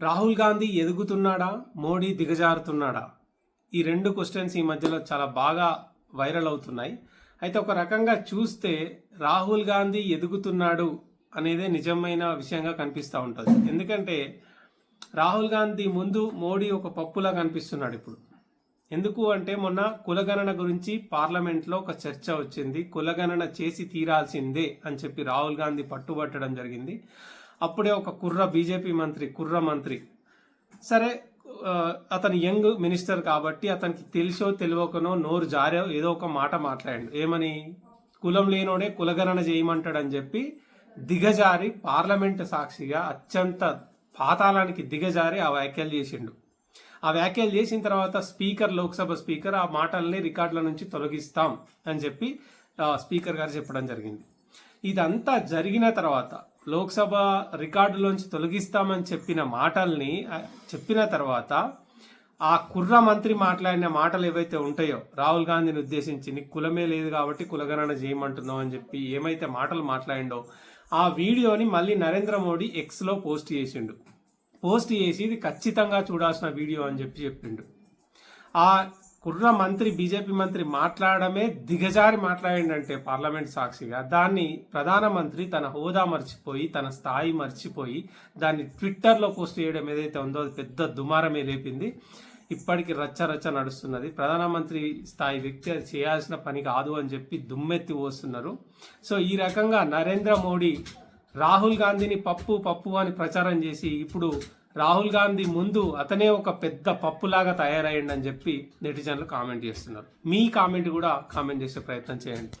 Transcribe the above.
రాహుల్ గాంధీ ఎదుగుతున్నాడా? మోడీ దిగజారుతున్నాడా? ఈ రెండు క్వశ్చన్స్ ఈ మధ్యలో చాలా బాగా వైరల్ అవుతున్నాయి. అయితే ఒక రకంగా చూస్తే రాహుల్ గాంధీ ఎదుగుతున్నాడు అనేదే నిజమైన విషయంగా కనిపిస్తూ ఉంటుంది. ఎందుకంటే రాహుల్ గాంధీ ముందు మోడీ ఒక పప్పులా కనిపిస్తున్నాడు ఇప్పుడు. ఎందుకు అంటే మొన్న కులగణన గురించి పార్లమెంట్లో ఒక చర్చ వచ్చింది. కులగణన చేసి తీరాల్సిందే అని చెప్పి రాహుల్ గాంధీ పట్టుబట్టడం జరిగింది. అప్పుడే ఒక కుర్ర బీజేపీ మంత్రి కుర్ర మంత్రి. సరే అతను యంగ్ మినిస్టర్ కాబట్టి అతనికి తెలిసో తెలియకనో నోరు జారో ఏదో ఒక మాట మాట్లాడాడు. ఏమని? కులం లేనోడే కులగణన చేయమంటాడని చెప్పి దిగజారి పార్లమెంట్ సాక్షిగా అత్యంత పాతాళానికి దిగజారి ఆ వ్యాఖ్యలు చేసిండు. ఆ వ్యాఖ్యలు చేసిన తర్వాత స్పీకర్ లోక్సభ స్పీకర్ ఆ మాటల్ని రికార్డుల నుంచి తొలగిస్తాం అని చెప్పి స్పీకర్ గారు చెప్పడం జరిగింది. ఇదంతా జరిగిన తర్వాత లోక్సభ రికార్డులోంచి తొలగిస్తామని చెప్పిన మాటల్ని చెప్పిన తర్వాత ఆ కుర్ర మంత్రి మాట్లాడిన మాటలు ఏవైతే ఉంటాయో రాహుల్ గాంధీని ఉద్దేశించి నీకు కులమే లేదు కాబట్టి కులగణన చేయమంటున్నావు అని చెప్పి ఏమైతే మాటలు మాట్లాడిండో ఆ వీడియోని మళ్ళీ నరేంద్ర మోడీ ఎక్స్లో పోస్ట్ చేసిండు. పోస్ట్ చేసి ఇది ఖచ్చితంగా చూడాల్సిన వీడియో అని చెప్పి చెప్పిండు. ఆ కుర్ర మంత్రి బీజేపీ మంత్రి మాట్లాడమే దిగజారి మాట్లాడిండంటే పార్లమెంట్ సాక్షిగా. దాన్ని ప్రధానమంత్రి తన హోదా మర్చిపోయి తన స్థాయి మర్చిపోయి దాన్ని ట్విట్టర్లో పోస్ట్ చేయడం ఏదైతే ఉందో అది పెద్ద దుమారమే లేపింది ఇప్పటికి రచ్చ రచ్చ నడుస్తున్నది. ప్రధానమంత్రి స్థాయి వ్యక్తి అది చేయాల్సిన పని కాదు అని చెప్పి దుమ్మెత్తి పోస్తున్నారు సో ఈ రకంగా నరేంద్ర మోడీ రాహుల్ గాంధీని పప్పు పప్పు అని ప్రచారం చేసి ఇప్పుడు రాహుల్ గాంధీ ముందు అతనే ఒక పెద్ద పప్పులాగా తయారయ్యండి అని చెప్పి నెటిజన్లు కామెంట్ చేస్తున్నారు. మీ కామెంట్ కూడా కామెంట్ చేసే ప్రయత్నం చేయండి.